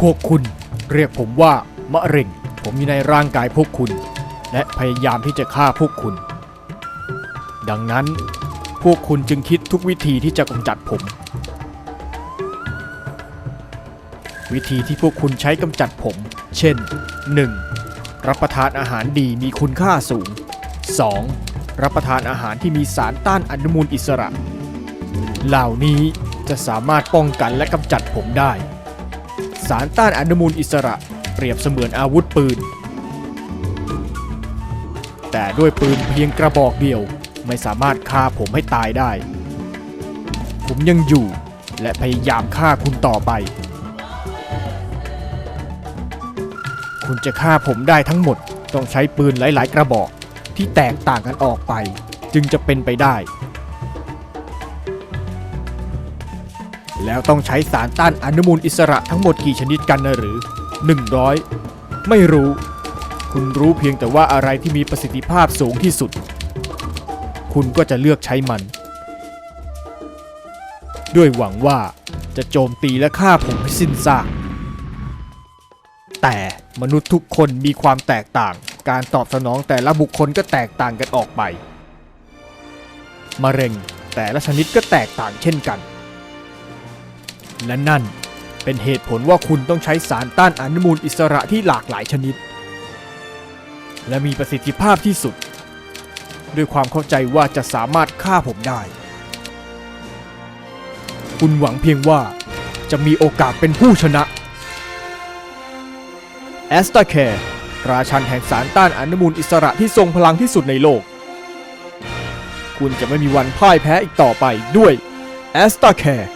พวกคุณเรียกผมว่ามะเร็ง ผมอยู่ในร่างกายพวกคุณ และพยายามที่จะฆ่าพวกคุณ ดังนั้นพวกคุณจึงคิดทุกวิธีที่จะกำจัดผม วิธีที่พวกคุณใช้กำจัดผม เช่น 1. รับประทานอาหารดีมีคุณค่าสูง 2. รับประทานอาหารที่มีสารต้านอนุมูลอิสระ เหล่านี้จะสามารถป้องกันและกำจัดผมได้ สารต้านอนุมูลอิสระ เปรียบเสมือนอาวุธปืน แต่ด้วยปืนเพียงกระบอกเดียวไม่สามารถฆ่าผมให้ตายได้ ผมยังอยู่และพยายามฆ่าคุณต่อไป คุณจะฆ่าผมได้ทั้งหมดต้องใช้ปืนหลาย ๆ กระบอกที่แตกต่างกันออกไป จึงจะเป็นไปได้ แล้วต้องใช้สารต้านอนุมูลอิสระทั้งหมดกี่ชนิดกันนะหรือ 100 ไม่รู้ คุณรู้เพียงแต่ว่าอะไรที่มีประสิทธิภาพสูงที่สุด คุณก็จะเลือกใช้มัน ด้วยหวังว่าจะโจมตีและฆ่าผมให้สิ้นซากแต่มนุษย์ทุกคนมีความแตกต่าง การตอบสนองแต่ละบุคคลก็แตกต่างกันออกไป มะเร็งแต่ละชนิดก็แตกต่างเช่นกัน และนั่นเป็นเหตุผลว่าคุณต้องใช้สารต้านอนุมูลอิสระที่หลากหลายชนิด และมีประสิทธิภาพที่สุด ด้วยความเข้าใจว่าจะสามารถฆ่าผมได้ คุณหวังเพียงว่าจะมีโอกาสเป็นผู้ชนะแอสตาแคร์ราชันแห่งสารต้านอนุมูลอิสระที่ทรงพลังที่สุดในโลก คุณจะไม่มีวันพ่ายแพ้อีกต่อไปด้วยแอสตาแคร์